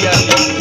dia.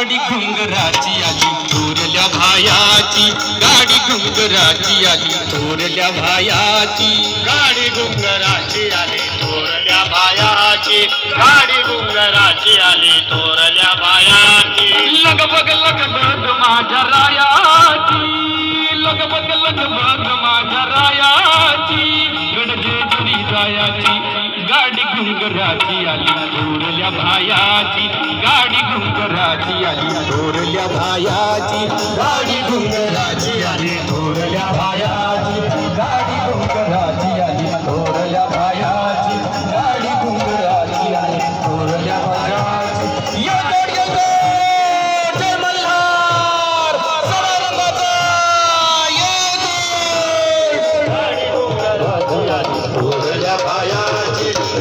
गाडी घुंगराची आली थोरल्या भायाची. गाडी घुंगराची आली थोरल्या भायाची. गाडी घुंगराची आली थोरल्या भायाची. गाडी घुंगराची आली तोरल्या भायाची. लगबग लगबग माझ्या राया घुंगराची आली थोरल्या भायाची. गाडी घुंगराची आली थोरल्या भायाची. गाडी घुंगराची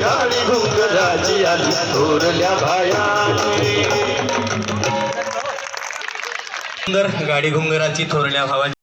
गाडी घुंगराची आली थोरल्या भाया गाडी घुंगराची थोरल्या भावाची.